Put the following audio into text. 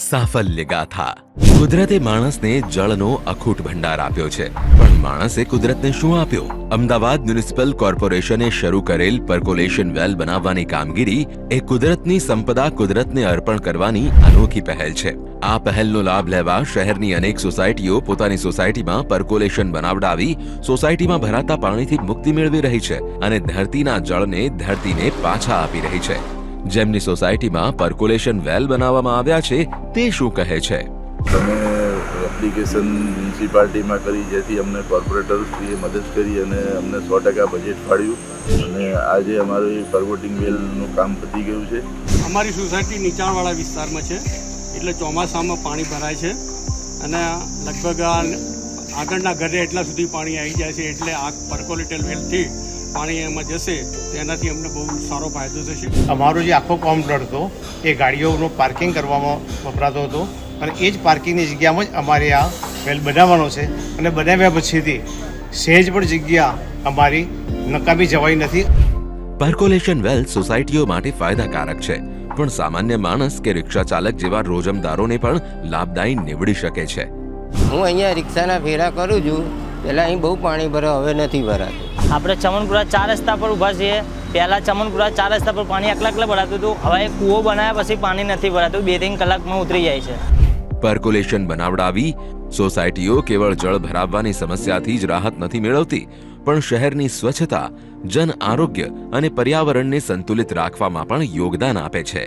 સાફલ્ય ગાથા કુદરતે માણસને જળનો અખૂટ ભંડાર આપ્યો છે. પણ માણસે કુદરતને શું આપ્યો? અમદાવાદ મ્યુનિસિપલ કોર્પોરેશને શરૂ કરેલ પર્કોલેશન વેલ બનાવવાની કામગીરી એ કુદરતની સંપદા કુદરતને અર્પણ કરવાની અનોખી પહેલ છે. આ પહેલનો લાભ લેવા શહેરની અનેક સોસાયટીઓ પોતાની સોસાયટીમાં પર્કોલેશન બનાવડાવી સોસાયટીમાં ભરાતા પાણીથી મુક્તિ મેળવી રહી છે અને ધરતીના જળને ધરતીને પાછા આપી રહી છે. જેમની સોસાયટીમાં પર્કોલેશન વેલ બનાવવામાં આવ્યા છે તે શું કહે છે? તમે એપ્લિકેશન મ્યુનિસિપાલિટીમાં કરી જેથી અમને કોર્પોરેટર્સથી મદદ કરી અને અમને સો ટકા બજેટ ફાળ્યું. અને આજે અમારું પરવોટિંગ વેલનું કામ પતી ગયું છે. અમારી સોસાયટી નીચાણવાળા વિસ્તારમાં છે એટલે ચોમાસામાં પાણી ભરાય છે. અને લગભગ આ આગળના ઘરે એટલા સુધી પાણી આવી જાય છે એટલે આ પર્કોલેટર વેલથી પાણી એમાં જશે તેનાથી અમને બહુ સારો ફાયદો થશે. અમારો જે આખો કોમ્પ્લેટ હતો એ ગાડીઓનું પાર્કિંગ કરવામાં વપરાતો હતો. અને એ જ પાર્કિંગની જગ્યામાં જ અમારે આ વેલ બનાવવાનો છે. અને બનાવ્યા પછીથી સહેજ પણ જગ્યા અમારી નકામી જવાઈ નથી. પર્કોલેશન વેલ સોસાયટીઓ માટે ફાયદાકારક છે. પણ સામાન્ય માણસ કે રિક્ષા ચાલક જેવા રોજમદારોને પણ લાભદાયી નીવડી શકે છે. હું અહીંયા રિક્ષાના ફેરા કરું છું. પહેલાં અહીં બહુ પાણી ભરે હવે નથી ભરાતું. આપણે ચમનપુરા ચાર રસ્તા પર ઊભા છીએ. પહેલાં ચમનપુરા ચાર રસ્તા પર પાણી એકલા એકલા ભરાતું હતું. હવે એ કૂવો બનાવ્યા પછી પાણી નથી ભરાતું. બે ત્રણ કલાકમાં ઉતરી જાય છે. પર્કોલેશન બનાવડાવી સોસાયટીઓ કેવળ જળ ભરાવવાની સમસ્યાથી જ રાહત નથી મેળવતી પણ શહેરની સ્વચ્છતા જન આરોગ્ય અને પર્યાવરણને સંતુલિત રાખવામાં પણ યોગદાન આપે છે.